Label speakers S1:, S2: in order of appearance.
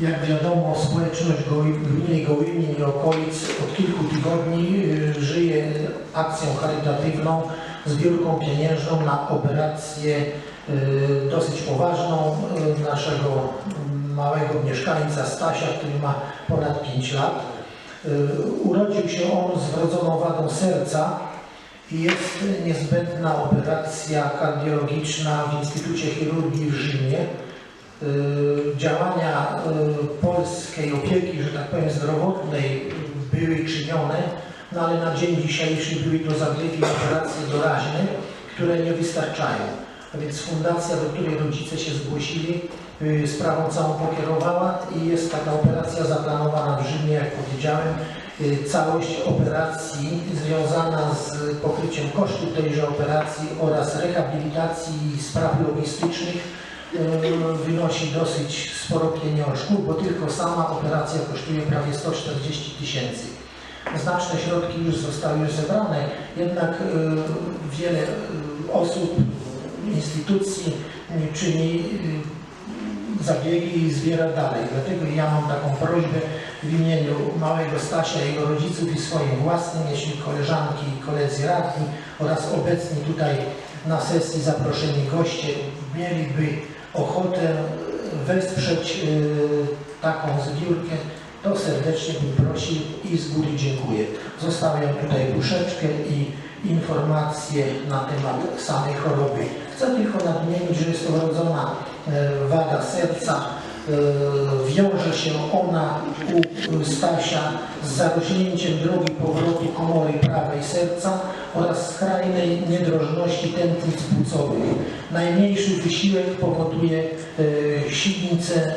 S1: Jak wiadomo, społeczność gminy Gołynin i okolic od kilku tygodni y, żyje akcją charytatywną, zbiórką pieniężną na operację y, dosyć poważną y, naszego małego mieszkańca Stasia, który ma ponad 5 lat. Urodził się on z wrodzoną wadą serca i jest niezbędna operacja kardiologiczna w Instytucie Chirurgii w Rzymie. Y, Działania y, polskiej opieki, że tak powiem, zdrowotnej były czynione, no ale na dzień dzisiejszy były to zabiegi, operacje doraźne, które nie wystarczają. A więc fundacja, do której rodzice się zgłosili, y, sprawą całą pokierowała i jest taka operacja zaplanowana w Rzymie, jak powiedziałem. Całość operacji związana z pokryciem kosztów tejże operacji oraz rehabilitacji spraw logistycznych wynosi dosyć sporo pieniążków, bo tylko sama operacja kosztuje prawie 140 tysięcy. Znaczne środki już zostały zebrane, jednak y, wiele y, osób, instytucji czyni zabiegi i zbiera dalej. Dlatego ja mam taką prośbę w imieniu małego Stasia, jego rodziców i swoim własnym, jeśli koleżanki i koledzy radni oraz obecni tutaj na sesji zaproszeni goście mieliby ochotę wesprzeć y, taką zbiórkę, to serdecznie bym prosił i z góry dziękuję. Zostawiam tutaj puszeczkę i informacje na temat samej choroby. Chcę tylko nadmienić, że jest to wrodzona e, wada serca. E, Wiąże się ona u Stasia z zarośnięciem drogi powrotu komory prawej serca oraz skrajnej niedrożności tętnic płucowych. Najmniejszy wysiłek powoduje e, sinicę